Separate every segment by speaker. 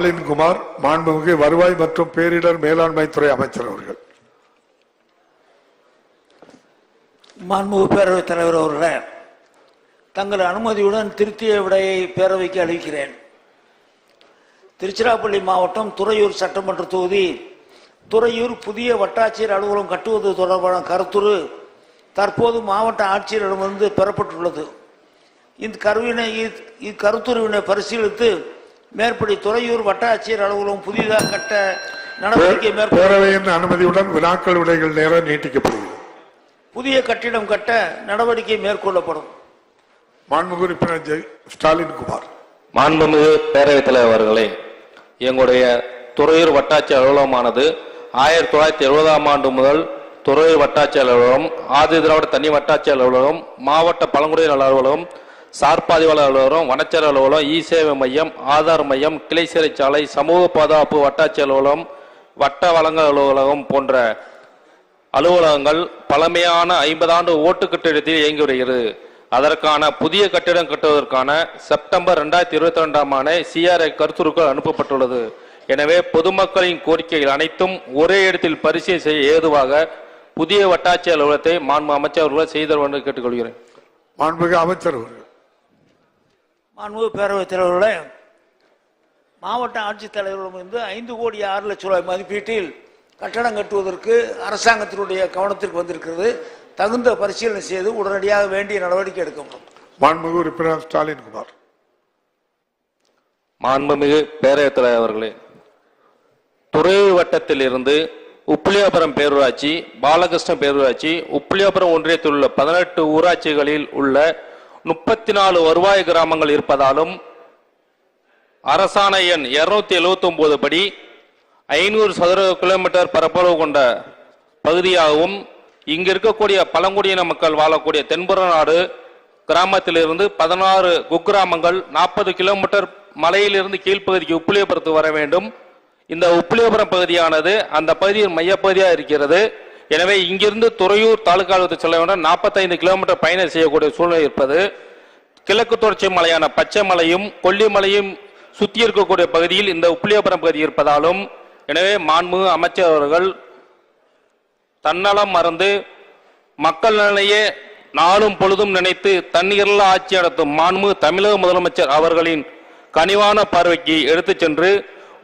Speaker 1: குமார் மாண்புமிகு வருவாய் மற்றும் பேரிடர் மேலாண்மை துறை அமைச்சர் அவர்கள்.
Speaker 2: மாண்புமிகு பேரவைத் தலைவர் அவர்களே தங்கள் அனுமதியுடன் திருத்திய விடையை பேரவைக்கு அளிக்கிறேன். திருச்சிராப்பள்ளி மாவட்டம் துறையூர் சட்டமன்ற தொகுதி துறையூர் புதிய வட்டாட்சியர் அலுவலகம் கட்டுவது தொடர்பான கருத்துரு தற்போது மாவட்ட ஆட்சியரிடமிருந்து பெறப்பட்டுள்ளது. இந்த கருவினை இக்கருத்துருவினை பரிசீலித்து மேற்படி துறையூர் வட்டாட்சியர் அலுவலகம் புதிதாக கட்ட நடவடிக்கை
Speaker 1: பேரவையின் அனுமதியுடன் வினாக்கள் விடைகள் நேரம் நீட்டிக்கப்படுகிறது.
Speaker 2: புதிய கட்டிடம் கட்ட நடவடிக்கை மேற்கொள்ளப்படும்.
Speaker 1: மாண்புமிகு உறுப்பினர் ஜெய் ஸ்டாலின் குமார்.
Speaker 3: மாண்புமிகு பேரவைத் தலைவர் அவர்களே எங்களுடைய துறையூர் வட்டாட்சி அலுவலகமானது ஆயிரத்தி தொள்ளாயிரத்தி எழுபதாம் ஆண்டு முதல் துறையூர் வட்டாட்சி அலுவலகம் ஆதி திராவிட தனி வட்டாட்சி அலுவலகம் மாவட்ட பழங்குடியினர் அலுவலகம் சார்பாதிவாளர் அலுவலகம் வனச்சர் அலுவலகம் இ சேவை மையம் ஆதார் மையம் கிளை சிறைச்சாலை சமூக பாதுகாப்பு வட்டாட்சி அலுவலகம் வட்ட வழங்கல் அலுவலகம் போன்ற அலுவலகங்கள் பழமையான ஐம்பது ஆண்டு ஓட்டு கட்டிடத்தில் இயங்கி வருகிறது. அதற்கான புதிய கட்டிடம் கட்டுவதற்கான செப்டம்பர் ரெண்டாயிரத்தி இருபத்தி ரெண்டாம் ஆண்டு சிஆர்ஐ கருத்துருக்கள் அனுப்பப்பட்டுள்ளது. எனவே பொதுமக்களின் கோரிக்கைகள் அனைத்தும் ஒரே இடத்தில் பரிசீலனை செய்ய ஏதுவாக புதிய வட்டாட்சி அலுவலகத்தை மாண்பு அமைச்சர் அவர்கள் செய்தல் என்று கேட்டுக்கொள்கிறேன்.
Speaker 1: மாண்புமிகு அமைச்சர்
Speaker 2: மாண்புமிகு பேரவைத் தலைவர்களே மாவட்ட ஆட்சித்தலைவரிடமிருந்து ஐந்து கோடி ஆறு லட்சம் ரூபாய் மதிப்பீட்டில் கட்டடம் கட்டுவதற்கு அரசாங்கத்தினுடைய கவனத்திற்கு வந்திருக்கிறது. தகுந்த பரிசீலனை செய்து உடனடியாக வேண்டிய நடவடிக்கை எடுக்கப்படும்.
Speaker 1: மாண்புமிகு உறுப்பினர் ஸ்டாலின் குமார்.
Speaker 3: மாண்புமிகு பேரவைத் தலைவர் அவர்களே துறையூர் வட்டத்தில் இருந்து உப்பிலியாபுரம் பேரூராட்சி பாலகிருஷ்ண பேரூராட்சி உப்பிலியாபுரம் ஒன்றியத்தில் உள்ள பதினெட்டு ஊராட்சிகளில் உள்ள முப்பத்தி நாலு வருவாய் கிராமங்கள் இருப்பதாலும் அரசாணை எண் இருநூத்தி எழுபத்தி ஒன்பது படி ஐநூறு சதுர கிலோமீட்டர் பரப்பளவு கொண்ட பகுதியாகவும் இங்கு இருக்கக்கூடிய பழங்குடியின மக்கள் வாழக்கூடிய தென்புற நாடு கிராமத்திலிருந்து பதினாறு குக்கிராமங்கள் நாற்பது கிலோமீட்டர் மலையிலிருந்து கீழ்ப்பகுதிக்கு உப்பிலியபுரத்துக்கு வர வேண்டும். இந்த உப்புளியபுரம் பகுதியானது அந்த பகுதியின் மையப்பகுதியாக இருக்கிறது. எனவே இங்கிருந்து துறையூர் தாலுகா அலுவலகத்துக்கு செல்ல வேண்டும். நாற்பத்தைந்து கிலோமீட்டர் பயணம் செய்யக்கூடிய சூழ்நிலை இருப்பது கிழக்கு தொடர்ச்சி மலையான பச்சை மலையும் கொல்லிமலையும் சுற்றி இருக்கக்கூடிய பகுதியில் இந்த உப்பிலியபுரம் பகுதி இருப்பதாலும் எனவே மாண்பு அமைச்சர் அவர்கள் தன்னலம் மறந்து மக்கள் நலனையே நாளும் பொழுதும் நினைத்து தண்ணீரில் ஆட்சி நடத்தும் மாண்பு தமிழக முதலமைச்சர் அவர்களின் கனிவான பார்வைக்கு எடுத்துச் சென்று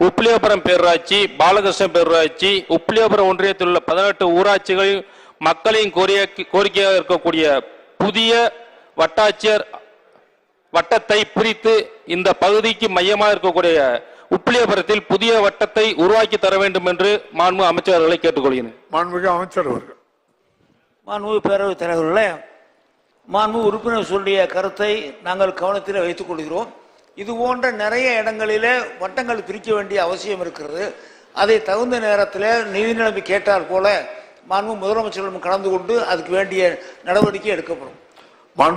Speaker 3: உப்பிலியபுரம் பேரூராட்சி பாலகிருஷ்ண பேரூராட்சி உப்பிலியபுரம் ஒன்றியத்தில் உள்ள பதினெட்டு ஊராட்சிகள் மக்களின் கோரிக்கை கோரிக்கையாக இருக்கக்கூடிய புதிய வட்டாட்சியர் வட்டத்தை பிரித்து இந்த பகுதிக்கு மையமாக இருக்கக்கூடிய உப்பிலியபுரத்தில் புதிய வட்டத்தை உருவாக்கி தர வேண்டும் என்று மாண்பு அமைச்சர்களை கேட்டுக்கொள்கிறேன்.
Speaker 1: மாண்புமிகு அமைச்சர் அவர்கள்.
Speaker 2: மாண்புமிகு பேரவைத் தலைவர்களே மாண்பு உறுப்பினர் சொல்லிய கருத்தை நாங்கள் கவனத்தில் வைத்துக் கொள்கிறோம். இது போன்ற நிறைய இடங்களிலே வட்டங்கள் பிரிக்க வேண்டிய அவசியம் இருக்கிறது. அதை தகுந்த நேரத்தில் நிதி நிலைமை கேட்டால் போல மாண்பு முதலமைச்சரிடம் கலந்து கொண்டு அதுக்கு வேண்டிய நடவடிக்கை எடுக்கப்படும்.